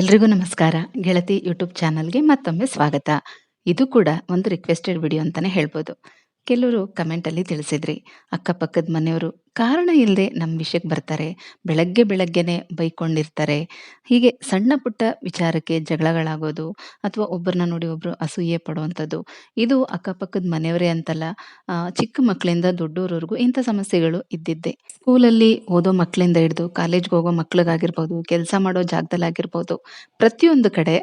ಎಲ್ರಿಗೂ ನಮಸ್ಕಾರ. ಗೆಳತಿ ಯೂಟ್ಯೂಬ್ ಚಾನಲ್‌ಗೆ ಮತ್ತೊಮ್ಮೆ ಸ್ವಾಗತ. ಇದು ಕೂಡ ಒಂದು ರಿಕ್ವೆಸ್ಟೆಡ್ ವಿಡಿಯೋ ಅಂತಾನೆ ಹೇಳ್ಬೋದು. ಕೆಲವರು ಕಮೆಂಟಲ್ಲಿ ತಿಳಿಸಿದ್ರಿ, ಅಕ್ಕಪಕ್ಕದ ಮನೆಯವರು ಕಾರಣ ಇಲ್ಲದೆ ನಮ್ಮ ವಿಷಯಕ್ಕೆ ಬರ್ತಾರೆ. ಬೆಳಗ್ಗೆ ಬೆಳಗ್ಗೆನೆ ಬೈಕೊಂಡಿರ್ತಾರೆ. ಹೀಗೆ ಸಣ್ಣ ಪುಟ್ಟ ವಿಚಾರಕ್ಕೆ ಜಗಳಗಳಾಗೋದು ಅಥವಾ ಒಬ್ಬರನ್ನ ನೋಡಿ ಒಬ್ಬರು ಅಸೂಯೆ ಪಡುವಂಥದ್ದು. ಇದು ಅಕ್ಕಪಕ್ಕದ ಮನೆಯವರೇ ಅಂತಲ್ಲ, ಚಿಕ್ಕ ಮಕ್ಕಳಿಂದ ದೊಡ್ಡೋರವರೆಗೂ ಇಂಥ ಸಮಸ್ಯೆಗಳು ಇದ್ದಿದ್ದೆ ಸ್ಕೂಲಲ್ಲಿ ಓದೋ ಮಕ್ಕಳಿಂದ ಹಿಡಿದು ಕಾಲೇಜ್ಗೆ ಹೋಗೋ ಮಕ್ಳಿಗಾಗಿರ್ಬೋದು, ಕೆಲಸ ಮಾಡೋ ಜಾಗದಲ್ಲಾಗಿರ್ಬೋದು, ಪ್ರತಿಯೊಂದು ಕಡೆ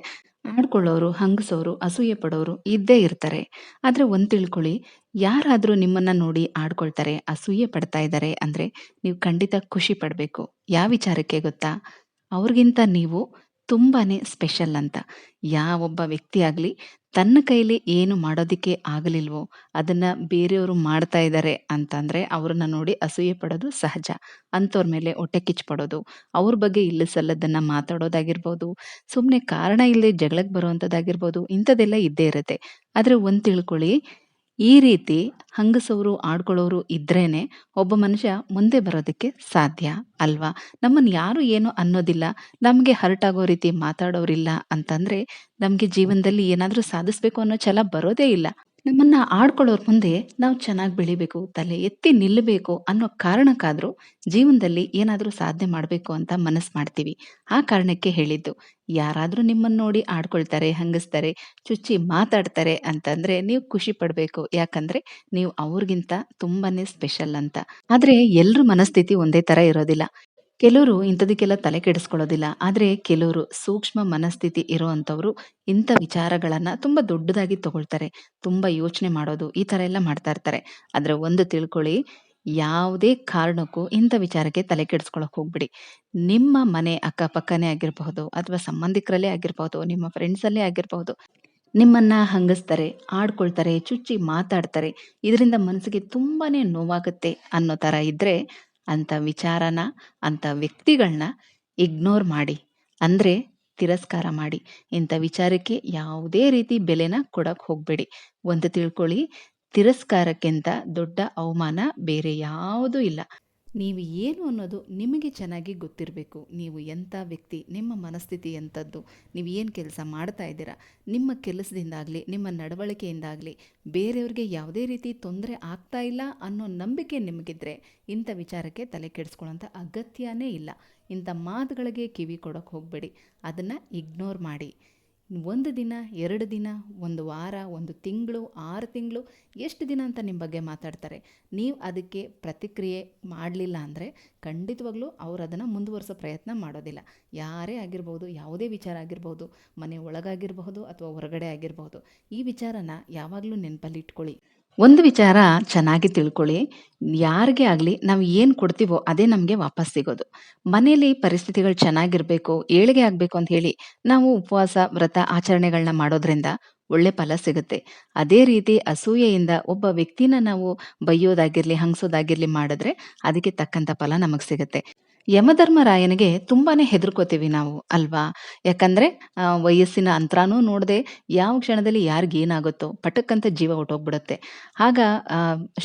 ಆಡ್ಕೊಳ್ಳೋರು, ಹಂಗಸೋರು, ಅಸೂಯೆ ಪಡೋರು ಇದ್ದೇ ಇರ್ತಾರೆ. ಆದ್ರೆ ಒಂದ್ ತಿಳ್ಕೊಳ್ಳಿ, ಯಾರಾದರೂ ನಿಮ್ಮನ್ನ ನೋಡಿ ಆಡ್ಕೊಳ್ತಾರೆ, ಅಸೂಯೆ ಪಡ್ತಾ ಇದ್ದಾರೆ ಅಂದ್ರೆ ನೀವು ಖಂಡಿತ ಖುಷಿ ಪಡಬೇಕು ಯಾವ ವಿಚಾರಕ್ಕೆ ಗೊತ್ತಾ? ಅವ್ರಿಗಿಂತ ನೀವು ತುಂಬಾನೇ ಸ್ಪೆಷಲ್ ಅಂತ. ಯಾವೊಬ್ಬ ವ್ಯಕ್ತಿ ಆಗ್ಲಿ ತನ್ನ ಕೈಲಿ ಏನು ಮಾಡೋದಿಕ್ಕೆ ಆಗಲಿಲ್ವೋ ಅದನ್ನ ಬೇರೆಯವರು ಮಾಡ್ತಾ ಇದ್ದಾರೆ ಅಂತಂದ್ರೆ ಅವ್ರನ್ನ ನೋಡಿ ಅಸೂಯೆ ಪಡೋದು ಸಹಜ. ಅಂಥವ್ರ ಮೇಲೆ ಹೊಟ್ಟೆ ಕಿಚ್ಚು ಪಡೋದು, ಅವ್ರ ಬಗ್ಗೆ ಇಲ್ಲಸಲ್ಲದನ್ನ ಮಾತಾಡೋದಾಗಿರ್ಬೋದು, ಸುಮ್ಮನೆ ಕಾರಣ ಇಲ್ಲದೆ ಜಗಳಕ್ಕೆ ಬರುವಂಥದ್ದಾಗಿರ್ಬೋದು, ಇಂಥದ್ದೆಲ್ಲ ಇದ್ದೇ ಇರುತ್ತೆ. ಆದರೆ ಒಂದ್ ತಿಳ್ಕೊಳ್ಳಿ, ಈ ರೀತಿ ಹಂಗಸವರು ಆಡ್ಕೊಳ್ಳೋರು ಇದ್ರೇ ಒಬ್ಬ ಮನುಷ್ಯ ಮುಂದೆ ಬರೋದಕ್ಕೆ ಸಾಧ್ಯ ಅಲ್ವಾ? ನಮ್ಮನ್ನು ಯಾರು ಏನು ಅನ್ನೋದಿಲ್ಲ, ನಮಗೆ ಹರ್ಟ್ ಆಗೋ ರೀತಿ ಮಾತಾಡೋರಿಲ್ಲ ಅಂತಂದ್ರೆ ನಮಗೆ ಜೀವನದಲ್ಲಿ ಏನಾದರೂ ಸಾಧಿಸ್ಬೇಕು ಅನ್ನೋ ಛಲ ಬರೋದೇ ಇಲ್ಲ. ನಮ್ಮನ್ನ ಆಡ್ಕೊಳ್ಳೋರ್ ಮುಂದೆ ನಾವು ಚೆನ್ನಾಗಿ ಬೆಳಿಬೇಕು, ತಲೆ ಎತ್ತಿ ನಿಲ್ಲಬೇಕು ಅನ್ನೋ ಕಾರಣಕ್ಕಾದ್ರೂ ಜೀವನದಲ್ಲಿ ಏನಾದ್ರೂ ಸಾಧನೆ ಮಾಡ್ಬೇಕು ಅಂತ ಮನಸ್ಸು ಮಾಡ್ತೀವಿ. ಆ ಕಾರಣಕ್ಕೆ ಹೇಳಿದ್ದು. ಯಾರಾದ್ರೂ ನಿಮ್ಮನ್ನ ನೋಡಿ ಆಡ್ಕೊಳ್ತಾರೆ, ಹಂಗಿಸ್ತಾರೆ, ಚುಚ್ಚಿ ಮಾತಾಡ್ತಾರೆ ಅಂತಂದ್ರೆ ನೀವು ಖುಷಿ ಪಡ್ಬೇಕು. ಯಾಕಂದ್ರೆ ನೀವು ಅವ್ರಿಗಿಂತ ತುಂಬಾನೇ ಸ್ಪೆಷಲ್ ಅಂತ. ಆದ್ರೆ ಎಲ್ಲರ ಮನಸ್ಥಿತಿ ಒಂದೇ ತರ ಇರೋದಿಲ್ಲ. ಕೆಲವರು ಇಂಥದಕ್ಕೆಲ್ಲ ತಲೆ ಕೆಡಿಸ್ಕೊಳ್ಳೋದಿಲ್ಲ. ಆದರೆ ಕೆಲವರು ಸೂಕ್ಷ್ಮ ಮನಸ್ಥಿತಿ ಇರೋವಂಥವ್ರು ಇಂಥ ವಿಚಾರಗಳನ್ನು ತುಂಬ ದೊಡ್ಡದಾಗಿ ತಗೊಳ್ತಾರೆ. ತುಂಬ ಯೋಚನೆ ಮಾಡೋದು, ಈ ಥರ ಎಲ್ಲ ಮಾಡ್ತಾ ಇರ್ತಾರೆ. ಆದರೆ ಒಂದು ತಿಳ್ಕೊಳ್ಳಿ, ಯಾವುದೇ ಕಾರಣಕ್ಕೂ ಇಂಥ ವಿಚಾರಕ್ಕೆ ತಲೆ ಕೆಡಿಸ್ಕೊಳಕ್ ಹೋಗ್ಬಿಡಿ ನಿಮ್ಮ ಮನೆ ಅಕ್ಕಪಕ್ಕನೇ ಆಗಿರಬಹುದು ಅಥವಾ ಸಂಬಂಧಿಕರಲ್ಲೇ ಆಗಿರಬಹುದು, ನಿಮ್ಮ ಫ್ರೆಂಡ್ಸಲ್ಲೇ ಆಗಿರಬಹುದು. ನಿಮ್ಮನ್ನ ಹಂಗಿಸ್ತಾರೆ, ಆಡ್ಕೊಳ್ತಾರೆ, ಚುಚ್ಚಿ ಮಾತಾಡ್ತಾರೆ. ಇದರಿಂದ ಮನಸ್ಸಿಗೆ ತುಂಬಾನೇ ನೋವಾಗುತ್ತೆ ಅನ್ನೋ ಥರ ಇದ್ರೆ ಅಂಥ ವಿಚಾರನ, ಅಂಥ ವ್ಯಕ್ತಿಗಳನ್ನ ಇಗ್ನೋರ್ ಮಾಡಿ. ಅಂದರೆ ತಿರಸ್ಕಾರ ಮಾಡಿ. ಇಂಥ ವಿಚಾರಕ್ಕೆ ಯಾವುದೇ ರೀತಿ ಬೆಲೆನ ಕೊಡಕ್ಕೆ ಹೋಗಬೇಡಿ ಒಂದು ತಿಳ್ಕೊಳ್ಳಿ, ತಿರಸ್ಕಾರಕ್ಕಿಂತ ದೊಡ್ಡ ಅವಮಾನ ಬೇರೆ ಯಾವುದೂ ಇಲ್ಲ. ನೀವು ಏನು ಅನ್ನೋದು ನಿಮಗೆ ಚೆನ್ನಾಗಿ ಗೊತ್ತಿರಬೇಕು. ನೀವು ಎಂಥ ವ್ಯಕ್ತಿ, ನಿಮ್ಮ ಮನಸ್ಥಿತಿ ಎಂಥದ್ದು, ನೀವು ಏನು ಕೆಲಸ ಮಾಡ್ತಾ ಇದ್ದೀರಾ, ನಿಮ್ಮ ಕೆಲಸದಿಂದಾಗಲಿ ನಿಮ್ಮ ನಡವಳಿಕೆಯಿಂದಾಗಲಿ ಬೇರೆಯವ್ರಿಗೆ ಯಾವುದೇ ರೀತಿ ತೊಂದರೆ ಆಗ್ತಾ ಇಲ್ಲ ಅನ್ನೋ ನಂಬಿಕೆ ನಿಮಗಿದ್ರೆ ಇಂಥ ವಿಚಾರಕ್ಕೆ ತಲೆ ಕೆಡಿಸ್ಕೊಳ್ಳೋಂಥ ಅಗತ್ಯನೇ ಇಲ್ಲ. ಇಂಥ ಮಾತುಗಳಿಗೆ ಕಿವಿ ಕೊಡೋಕೆ ಹೋಗಬೇಡಿ. ಅದನ್ನು ಇಗ್ನೋರ್ ಮಾಡಿ. ಒಂದು ದಿನ, ಎರಡು ದಿನ, ಒಂದು ವಾರ, ಒಂದು ತಿಂಗಳು, ಆರು ತಿಂಗಳು ಎಷ್ಟು ದಿನ ಅಂತ ನಿಮ್ಮ ಬಗ್ಗೆ ಮಾತಾಡ್ತಾರೆ. ನೀವು ಅದಕ್ಕೆ ಪ್ರತಿಕ್ರಿಯೆ ಮಾಡಲಿಲ್ಲ ಅಂದರೆ ಖಂಡಿತವಾಗ್ಲೂ ಅವ್ರು ಅದನ್ನು ಮುಂದುವರಿಸೋ ಪ್ರಯತ್ನ ಮಾಡೋದಿಲ್ಲ. ಯಾರೇ ಆಗಿರ್ಬೋದು, ಯಾವುದೇ ವಿಚಾರ ಆಗಿರ್ಬೋದು, ಮನೆ ಒಳಗಾಗಿರಬಹುದು ಅಥವಾ ಹೊರಗಡೆ ಆಗಿರಬಹುದು. ಈ ವಿಚಾರನ ಯಾವಾಗಲೂ ನೆನಪಲ್ಲಿ ಇಟ್ಕೊಳ್ಳಿ. ಒಂದು ವಿಚಾರ ಚೆನ್ನಾಗಿ ತಿಳ್ಕೊಳ್ಳಿ. ಯಾರಿಗೆ ಆಗಲಿ ನಾವು ಏನು ಕೊಡ್ತೀವೋ ಅದೇ ನಮಗೆ ವಾಪಸ್ ಸಿಗೋದು. ಮನೆಯಲ್ಲಿ ಪರಿಸ್ಥಿತಿಗಳು ಚೆನ್ನಾಗಿರಬೇಕು ಏಳಿಗೆ ಆಗಬೇಕು ಅಂತ ಹೇಳಿ ನಾವು ಉಪವಾಸ, ವ್ರತ, ಆಚರಣೆಗಳನ್ನ ಮಾಡೋದ್ರಿಂದ ಒಳ್ಳೆ ಫಲ ಸಿಗುತ್ತೆ. ಅದೇ ರೀತಿ ಅಸೂಯೆಯಿಂದ ಒಬ್ಬ ವ್ಯಕ್ತಿನ ನಾವು ಬೈಯೋದಾಗಿರ್ಲಿ, ಹಂಗ್ಸೋದಾಗಿರ್ಲಿ ಮಾಡಿದ್ರೆ ಅದಕ್ಕೆ ತಕ್ಕಂಥ ಫಲ ನಮಗೆ ಸಿಗುತ್ತೆ. ಯಮಧರ್ಮರಾಯನಿಗೆ ತುಂಬಾನೇ ಹೆದರ್ಕೋತೀವಿ ನಾವು ಅಲ್ವಾ? ಯಾಕಂದ್ರೆ ವಯಸ್ಸಿನ ಅಂತರನೂ ನೋಡದೆ ಯಾವ ಕ್ಷಣದಲ್ಲಿ ಯಾರಿಗೇನಾಗುತ್ತೋ ಪಟಕ್ಕಂತ ಪಟಕ್ ಜೀವ ಹೊರ್ಟೋಗ್ಬಿಡುತ್ತೆ. ಆಗ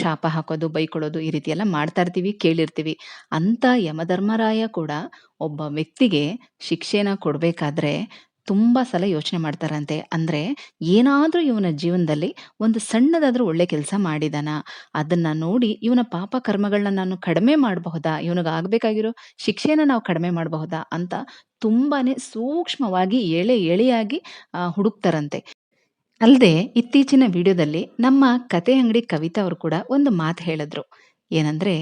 ಶಾಪ ಹಾಕೋದು, ಬೈಕೊಳ್ಳೋದು ಈ ರೀತಿ ಎಲ್ಲ ಮಾಡ್ತಾ ಇರ್ತೀವಿ, ಕೇಳಿರ್ತೀವಿ. ಅಂತ ಯಮಧರ್ಮರಾಯ ಕೂಡ ಒಬ್ಬ ವ್ಯಕ್ತಿಗೆ ಶಿಕ್ಷೆನ ಕೊಡ್ಬೇಕಾದ್ರೆ ತುಂಬಾ ಸಲ ಯೋಚನೆ ಮಾಡ್ತಾರಂತೆ. ಅಂದ್ರೆ ಏನಾದರೂ ಇವನ ಜೀವನದಲ್ಲಿ ಒಂದು ಸಣ್ಣದಾದರೂ ಒಳ್ಳೆ ಕೆಲಸ ಮಾಡಿದಾನ? ಅದನ್ನ ನೋಡಿ ಇವನ ಪಾಪ ಕರ್ಮಗಳನ್ನ ನಾನು ಕಡಿಮೆ ಮಾಡಬಹುದಾ? ಇವನಿಗಾಗಬೇಕಾಗಿರೋ ಶಿಕ್ಷೆನ ನಾವು ಕಡಿಮೆ ಮಾಡಬಹುದಾ? ಅಂತ ತುಂಬಾನೇ ಸೂಕ್ಷ್ಮವಾಗಿ ಎಳೆ ಎಳೆಯಾಗಿ ಹುಡುಕ್ತಾರಂತೆ. ಅಲ್ದೆ ಇತ್ತೀಚಿನ ವಿಡಿಯೋದಲ್ಲಿ ನಮ್ಮ ಕತೆ ಅಂಗಡಿ ಕವಿತಾ ಅವರು ಕೂಡ ಒಂದು ಮಾತು ಹೇಳಿದ್ರು. ಏನಂದ್ರೆ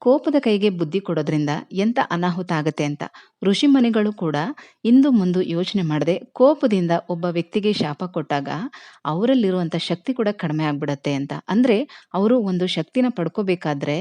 ಕೋಪದ ಕೈಗೆ ಬುದ್ಧಿ ಕೊಡೋದ್ರಿಂದ ಎಂತ ಅನಾಹುತ ಆಗತ್ತೆ ಅಂತ. ಋಷಿಮುನಿಗಳು ಕೂಡ ಇಂದು ಮುಂದು ಯೋಚನೆ ಮಾಡದೆ ಕೋಪದಿಂದ ಒಬ್ಬ ವ್ಯಕ್ತಿಗೆ ಶಾಪ ಕೊಟ್ಟಾಗ ಅವರಲ್ಲಿರುವಂತ ಶಕ್ತಿ ಕೂಡ ಕಡಿಮೆ ಆಗ್ಬಿಡತ್ತೆ ಅಂತ. ಅಂದ್ರೆ ಅವರು ಒಂದು ಶಕ್ತಿನ ಪಡ್ಕೋಬೇಕಾದ್ರೆ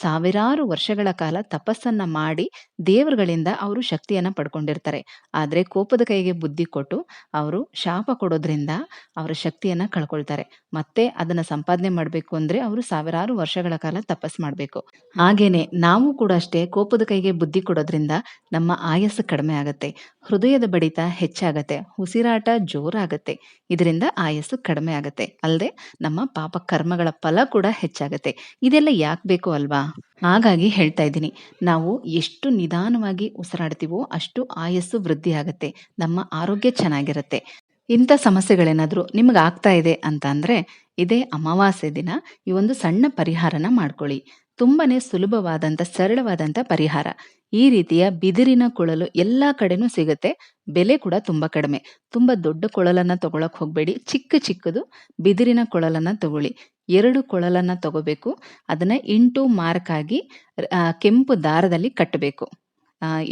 ಸಾವಿರಾರು ವರ್ಷಗಳ ಕಾಲ ತಪಸ್ಸನ್ನ ಮಾಡಿ ದೇವರುಗಳಿಂದ ಅವರು ಶಕ್ತಿಯನ್ನ ಪಡ್ಕೊಂಡಿರ್ತಾರೆ. ಆದ್ರೆ ಕೋಪದ ಕೈಗೆ ಬುದ್ಧಿ ಕೊಟ್ಟು ಅವರು ಶಾಪ ಕೊಡೋದ್ರಿಂದ ಅವರ ಶಕ್ತಿಯನ್ನ ಕಳ್ಕೊಳ್ತಾರೆ. ಮತ್ತೆ ಅದನ್ನ ಸಂಪಾದನೆ ಮಾಡ್ಬೇಕು ಅಂದ್ರೆ ಅವರು ಸಾವಿರಾರು ವರ್ಷಗಳ ಕಾಲ ತಪಸ್ ಮಾಡ್ಬೇಕು. ಹಾಗೆ ಹಾಗೇನೆ ನಾವು ಕೂಡ ಅಷ್ಟೇ ಕೋಪದ ಕೈಗೆ ಬುದ್ಧಿ ಕೊಡೋದ್ರಿಂದ ನಮ್ಮ ಆಯಸ್ಸು ಕಡಿಮೆ ಆಗತ್ತೆ. ಹೃದಯದ ಬಡಿತ ಹೆಚ್ಚಾಗತ್ತೆ. ಉಸಿರಾಟ ಜೋರಾಗತ್ತೆ. ಇದರಿಂದ ಆಯಸ್ಸು ಕಡಿಮೆ ಆಗತ್ತೆ. ಅಲ್ದೆ ನಮ್ಮ ಪಾಪ ಕರ್ಮಗಳ ಫಲ ಕೂಡ ಹೆಚ್ಚಾಗತ್ತೆ. ಇದೆಲ್ಲ ಯಾಕೆ ಬೇಕು ಅಲ್ವಾ? ಹಾಗಾಗಿ ಹೇಳ್ತಾ ಇದ್ದೀನಿ. ನಾವು ಎಷ್ಟು ನಿಧಾನವಾಗಿ ಉಸಿರಾಡ್ತೀವೋ ಅಷ್ಟು ಆಯಸ್ಸು ವೃದ್ಧಿ ಆಗತ್ತೆ. ನಮ್ಮ ಆರೋಗ್ಯ ಚೆನ್ನಾಗಿರುತ್ತೆ ಇಂಥ ಸಮಸ್ಯೆಗಳೇನಾದರೂ ನಿಮ್ಗೆ ಆಗ್ತಾ ಇದೆ ಅಂತ ಅಂದರೆ ಇದೇ ಅಮಾವಾಸ್ಯೆ ದಿನ ಈ ಒಂದು ಸಣ್ಣ ಪರಿಹಾರನ ಮಾಡ್ಕೊಳ್ಳಿ. ತುಂಬಾನೇ ಸುಲಭವಾದಂಥ ಸರಳವಾದಂಥ ಪರಿಹಾರ. ಈ ರೀತಿಯ ಬಿದಿರಿನ ಕೊಳಲು ಎಲ್ಲ ಕಡೆನೂ ಸಿಗುತ್ತೆ. ಬೆಲೆ ಕೂಡ ತುಂಬ ಕಡಿಮೆ. ತುಂಬ ದೊಡ್ಡ ಕೊಳಲನ್ನು ತಗೊಳಕ್ ಹೋಗಬೇಡಿ ಚಿಕ್ಕ ಚಿಕ್ಕದು ಬಿದಿರಿನ ಕೊಳಲನ್ನು ತಗೊಳ್ಳಿ. ಎರಡು ಕೊಳಲನ್ನು ತಗೋಬೇಕು. ಅದನ್ನು ಇಂಟು ಮಾರ್ಕ್ ಆಗಿ ಕೆಂಪು ದಾರದಲ್ಲಿ ಕಟ್ಟಬೇಕು.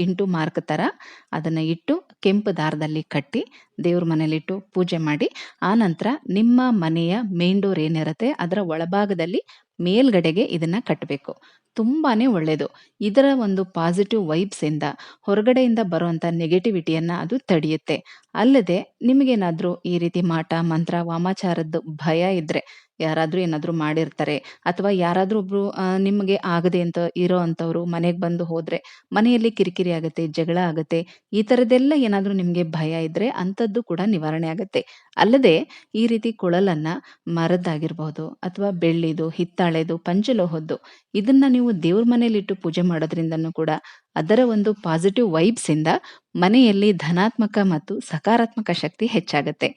ಇಂಟು ಮಾರ್ಕ್ ಥರ ಅದನ್ನು ಇಟ್ಟು ಕೆಂಪು ದಾರದಲ್ಲಿ ಕಟ್ಟಿ ದೇವ್ರ ಮನೇಲಿಟ್ಟು ಪೂಜೆ ಮಾಡಿ, ಆ ನಂತರ ನಿಮ್ಮ ಮನೆಯ ಮೇನ್ ಡೋರ್ ಏನಿರುತ್ತೆ ಅದರ ಒಳಭಾಗದಲ್ಲಿ ಮೇಲ್ಗಡೆಗೆ ಇದನ್ನ ಕಟ್ಟಬೇಕು. ತುಂಬಾನೇ ಒಳ್ಳೆಯದು ಇದರ ಒಂದು ಪಾಸಿಟಿವ್ ವೈಬ್ಸಿಂದ ಹೊರಗಡೆಯಿಂದ ಬರುವಂಥ ನೆಗೆಟಿವಿಟಿಯನ್ನು ಅದು ತಡೆಯುತ್ತೆ. ಅಲ್ಲದೆ ನಿಮಗೇನಾದ್ರೂ ಈ ರೀತಿ ಮಾಟ, ಮಂತ್ರ, ವಾಮಾಚಾರದ್ದು ಭಯ ಇದ್ರೆ ಯಾರಾದ್ರೂ ಏನಾದ್ರೂ ಮಾಡಿರ್ತಾರೆ ಅಥವಾ ಯಾರಾದ್ರೂ ಒಬ್ರು ನಿಮಗೆ ಆಗದೆ ಅಂತ ಇರೋ ಅಂತವ್ರು ಮನೆಗೆ ಬಂದು ಹೋದ್ರೆ ಮನೆಯಲ್ಲಿ ಕಿರಿಕಿರಿ ಆಗತ್ತೆ, ಜಗಳ ಆಗತ್ತೆ. ಈ ತರದೆಲ್ಲ ಏನಾದ್ರೂ ನಿಮ್ಗೆ ಭಯ ಇದ್ರೆ ಅಂಥದ್ದು ಕೂಡ ನಿವಾರಣೆ ಆಗತ್ತೆ. ಅಲ್ಲದೆ ಈ ರೀತಿ ಕೊಳಲನ್ನ ಮರದ್ದಾಗಿರ್ಬಹುದು ಅಥವಾ ಬೆಳ್ಳಿದು, ಹಿತ್ತಾಳೆದು, ಪಂಚಲೋಹದ್ದು ಇದನ್ನ ನೀವು ದೇವ್ರ ಮನೇಲಿಟ್ಟು ಪೂಜೆ ಮಾಡೋದ್ರಿಂದನೂ ಕೂಡ ಅದರ ಒಂದು ಪಾಸಿಟಿವ್ ವೈಬ್ಸ್ ಇಂದ ಮನೆಯಲ್ಲಿ ಧನಾತ್ಮಕ ಮತ್ತು ಸಕಾರಾತ್ಮಕ ಶಕ್ತಿ ಹೆಚ್ಚಾಗುತ್ತೆ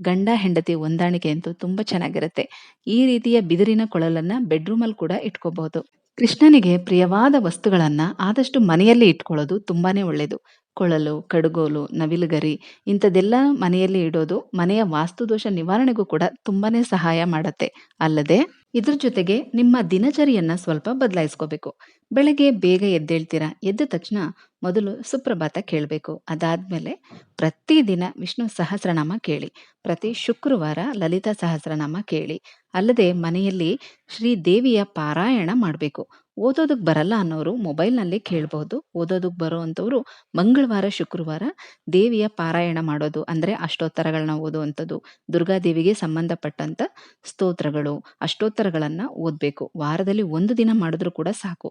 ಗಂಡ, ಹೆಂಡತಿ ಹೊಂದಾಣಿಕೆ ಅಂತೂ ತುಂಬಾ ಚೆನ್ನಾಗಿರುತ್ತೆ. ಈ ರೀತಿಯ ಬಿದಿರಿನ ಕೊಳಲನ್ನ ಬೆಡ್ರೂಮಲ್ಲಿ ಕೂಡ ಇಟ್ಕೋಬಹುದು. ಕೃಷ್ಣನಿಗೆ ಪ್ರಿಯವಾದ ವಸ್ತುಗಳನ್ನ ಆದಷ್ಟು ಮನೆಯಲ್ಲಿ ಇಟ್ಕೊಳ್ಳೋದು ತುಂಬಾನೇ ಒಳ್ಳೆಯದು ಕೊಳಲು, ಕಡುಗೋಲು, ನವಿಲುಗರಿ ಇಂಥದ್ದೆಲ್ಲ ಮನೆಯಲ್ಲಿ ಇಡೋದು ಮನೆಯ ವಾಸ್ತುದೋಷ ನಿವಾರಣೆಗೂ ಕೂಡ ತುಂಬಾನೇ ಸಹಾಯ ಮಾಡತ್ತೆ. ಅಲ್ಲದೆ ಇದ್ರ ಜೊತೆಗೆ ನಿಮ್ಮ ದಿನಚರಿಯನ್ನ ಸ್ವಲ್ಪ ಬದಲಾಯಿಸ್ಕೋಬೇಕು. ಬೆಳಗ್ಗೆ ಬೇಗ ಎದ್ದೇಳ್ತೀರಾ. ಎದ್ದ ತಕ್ಷಣ ಮೊದಲು ಸುಪ್ರಭಾತ ಕೇಳಬೇಕು ಅದಾದ್ಮೇಲೆ ಪ್ರತಿದಿನ ವಿಷ್ಣು ಸಹಸ್ರನಾಮ ಕೇಳಿ. ಪ್ರತಿ ಶುಕ್ರವಾರ ಲಲಿತಾ ಸಹಸ್ರನಾಮ ಕೇಳಿ. ಅಲ್ಲದೆ ಮನೆಯಲ್ಲಿ ಶ್ರೀದೇವಿಯ ಪಾರಾಯಣ ಮಾಡಬೇಕು ಓದೋದಕ್ಕೆ ಬರಲ್ಲ ಅನ್ನೋರು ಮೊಬೈಲ್ನಲ್ಲಿ ಕೇಳ್ಬಹುದು. ಓದೋದಕ್ ಬರೋವಂಥವ್ರು ಮಂಗಳವಾರ, ಶುಕ್ರವಾರ ದೇವಿಯ ಪಾರಾಯಣ ಮಾಡೋದು ಅಂದ್ರೆ ಅಷ್ಟೋತ್ತರಗಳನ್ನ ಓದುವಂಥದ್ದು. ದುರ್ಗಾದೇವಿಗೆ ಸಂಬಂಧಪಟ್ಟಂತ ಸ್ತೋತ್ರಗಳು, ಅಷ್ಟೋತ್ತರಗಳನ್ನು ಓದಬೇಕು ವಾರದಲ್ಲಿ ಒಂದು ದಿನ ಮಾಡಿದ್ರೂ ಕೂಡ ಸಾಕು.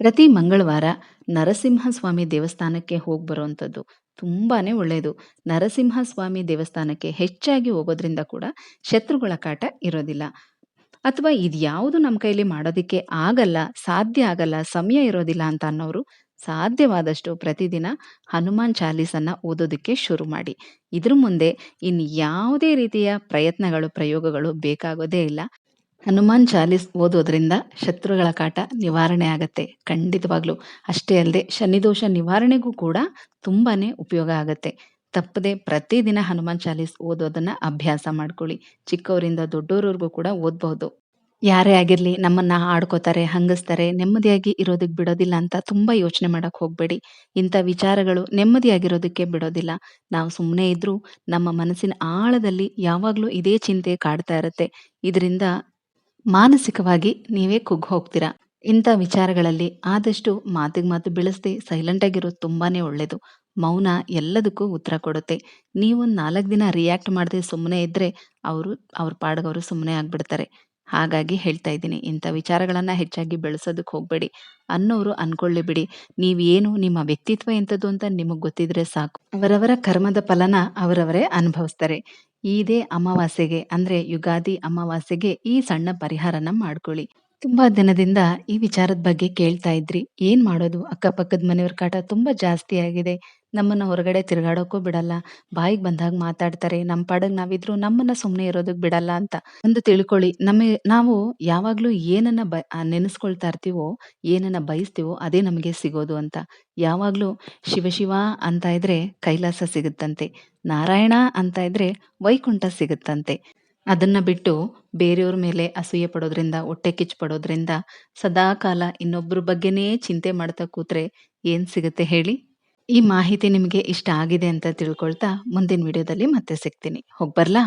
ಪ್ರತಿ ಮಂಗಳವಾರ ನರಸಿಂಹಸ್ವಾಮಿ ದೇವಸ್ಥಾನಕ್ಕೆ ಹೋಗಿ ಬರೋವಂಥದ್ದು ತುಂಬಾನೇ ಒಳ್ಳೆಯದು. ನರಸಿಂಹಸ್ವಾಮಿ ದೇವಸ್ಥಾನಕ್ಕೆ ಹೆಚ್ಚಾಗಿ ಹೋಗೋದ್ರಿಂದ ಕೂಡ ಶತ್ರುಗಳ ಕಾಟ ಇರೋದಿಲ್ಲ. ಅಥವಾ ಇದ್ಯಾವುದು ನಮ್ಮ ಕೈಲಿ ಮಾಡೋದಿಕ್ಕೆ ಆಗಲ್ಲ, ಸಾಧ್ಯ ಆಗಲ್ಲ, ಸಮಯ ಇರೋದಿಲ್ಲ ಅಂತ ಅನ್ನೋರು ಸಾಧ್ಯವಾದಷ್ಟು ಪ್ರತಿದಿನ ಹನುಮಾನ್ ಚಾಲೀಸನ್ನು ಓದೋದಕ್ಕೆ ಶುರು ಮಾಡಿ. ಇದ್ರ ಮುಂದೆ ಇನ್ ಯಾವುದೇ ರೀತಿಯ ಪ್ರಯತ್ನಗಳು, ಪ್ರಯೋಗಗಳು ಬೇಕಾಗೋದೇ ಇಲ್ಲ. ಹನುಮಾನ್ ಚಾಲೀಸ್ ಓದೋದ್ರಿಂದ ಶತ್ರುಗಳ ಕಾಟ ನಿವಾರಣೆ ಆಗತ್ತೆ. ಖಂಡಿತವಾಗ್ಲೂ. ಅಷ್ಟೇ ಅಲ್ಲದೆ ಶನಿದೋಷ ನಿವಾರಣೆಗೂ ಕೂಡ ತುಂಬಾನೇ ಉಪಯೋಗ ಆಗತ್ತೆ. ತಪ್ಪದೆ ಪ್ರತಿದಿನ ಹನುಮಾನ್ ಚಾಲೀಸ್ ಓದೋದನ್ನ ಅಭ್ಯಾಸ ಮಾಡ್ಕೊಳ್ಳಿ. ಚಿಕ್ಕವರಿಂದ ದೊಡ್ಡೋರ್ವರೆಗೂ ಕೂಡ ಓದ್ಬಹುದು. ಯಾರೇ ಆಗಿರ್ಲಿ ನಮ್ಮನ್ನ ಆಡ್ಕೋತಾರೆ, ಹಂಗಿಸ್ತಾರೆ, ನೆಮ್ಮದಿಯಾಗಿ ಇರೋದಕ್ಕೆ ಬಿಡೋದಿಲ್ಲ ಅಂತ ತುಂಬಾ ಯೋಚನೆ ಮಾಡಕ್ ಹೋಗ್ಬೇಡಿ. ಇಂಥ ವಿಚಾರಗಳು ನೆಮ್ಮದಿಯಾಗಿರೋದಕ್ಕೆ ಬಿಡೋದಿಲ್ಲ. ನಾವು ಸುಮ್ಮನೆ ಇದ್ರೂ ನಮ್ಮ ಮನಸ್ಸಿನ ಆಳದಲ್ಲಿ ಯಾವಾಗ್ಲೂ ಇದೇ ಚಿಂತೆ ಕಾಡ್ತಾ ಇರತ್ತೆ. ಇದರಿಂದ ಮಾನಸಿಕವಾಗಿ ನೀವೇ ಕುಗ್ಗ್ ಹೋಗ್ತೀರಾ. ಇಂಥ ವಿಚಾರಗಳಲ್ಲಿ ಆದಷ್ಟು ಮಾತಿಗೆ ಮಾತು ಬೆಳೆಸದೆ ಸೈಲೆಂಟ್ ಆಗಿರೋದು ತುಂಬಾನೇ ಒಳ್ಳೇದು. ಮೌನ ಎಲ್ಲದಕ್ಕೂ ಉತ್ತರ ಕೊಡುತ್ತೆ. ನೀವು ನಾಲ್ಕು ದಿನ ರಿಯಾಕ್ಟ್ ಮಾಡದೆ ಸುಮ್ಮನೆ ಇದ್ರೆ ಅವರು, ಅವ್ರ ಪಾಡಗವರು ಸುಮ್ಮನೆ ಆಗ್ಬಿಡ್ತಾರೆ. ಹಾಗಾಗಿ ಹೇಳ್ತಾ ಇದ್ದೀನಿ. ಇಂಥ ವಿಚಾರಗಳನ್ನ ಹೆಚ್ಚಾಗಿ ಬೆಳೆಸೋದಕ್ಕೆ ಹೋಗ್ಬೇಡಿ. ಅನ್ನೋರು ಅನ್ಕೊಳ್ಳಿ ಬಿಡಿ. ನೀವೇನು ನಿಮ್ಮ ವ್ಯಕ್ತಿತ್ವ ಎಂಥದ್ದು ಅಂತ ನಿಮಗೆ ಗೊತ್ತಿದ್ರೆ ಸಾಕು. ಅವರವರ ಕರ್ಮದ ಫಲನ ಅವರವರೇ ಅನುಭವಿಸ್ತಾರೆ. ಇದೇ ಅಮಾವಾಸ್ಯೆಗೆ ಅಂದ್ರೆ ಯುಗಾದಿ ಅಮಾವಾಸ್ಯೆಗೆ ಈ ಸಣ್ಣ ಪರಿಹಾರನ ಮಾಡ್ಕೊಳ್ಳಿ. ತುಂಬಾ ದಿನದಿಂದ ಈ ವಿಚಾರದ ಬಗ್ಗೆ ಕೇಳ್ತಾ ಇದ್ರಿ. ಏನ್ ಮಾಡೋದು? ಅಕ್ಕಪಕ್ಕದ ಮನೆಯವ್ರ ಕಾಟ ತುಂಬಾ ಜಾಸ್ತಿ ಆಗಿದೆ. ನಮ್ಮನ್ನ ಹೊರಗಡೆ ತಿರುಗಾಡೋಕ್ಕೂ ಬಿಡಲ್ಲ. ಬಾಯಿಗೆ ಬಂದಾಗ ಮಾತಾಡ್ತಾರೆ. ನಮ್ಮ ಪಾಡಗ್ ನಾವಿದ್ರು ನಮ್ಮನ್ನ ಸುಮ್ನೆ ಇರೋದಕ್ ಬಿಡಲ್ಲ ಅಂತ. ಒಂದು ತಿಳ್ಕೊಳ್ಳಿ. ನಮಗೆ ನಾವು ಯಾವಾಗ್ಲೂ ಏನನ್ನ ಬ ಆ, ನೆನೆಸ್ಕೊಳ್ತಾ ಇರ್ತೀವೋ, ಏನನ್ನ ಬಯಸ್ತೀವೋ ಅದೇ ನಮಗೆ ಸಿಗೋದು ಅಂತ. ಯಾವಾಗ್ಲೂ ಶಿವ ಶಿವ ಅಂತ ಇದ್ರೆ ಕೈಲಾಸ ಸಿಗುತ್ತಂತೆ. ನಾರಾಯಣ ಅಂತ ಇದ್ರೆ ವೈಕುಂಠ ಸಿಗುತ್ತಂತೆ. ಅದನ್ನ ಬಿಟ್ಟು ಬೇರೆಯವ್ರ ಮೇಲೆ ಅಸೂಯೆ ಪಡೋದ್ರಿಂದ, ಹೊಟ್ಟೆ ಕಿಚ್ಚು ಪಡೋದ್ರಿಂದ, ಸದಾಕಾಲ ಇನ್ನೊಬ್ರ ಬಗ್ಗೆನೇ ಚಿಂತೆ ಮಾಡ್ತಾ ಕೂತ್ರೆ ಏನ್ ಸಿಗುತ್ತೆ ಹೇಳಿ? ಈ ಮಾಹಿತಿ ನಿಮಗೆ ಇಷ್ಟ ಆಗಿದೆ ಅಂತ ತಿಳ್ಕೊಳ್ತಾ ಮುಂದಿನ ವಿಡಿಯೋದಲ್ಲಿ ಮತ್ತೆ ಸಿಗ್ತೀನಿ. ಹೋಗ್ಬರ್ಲಾ?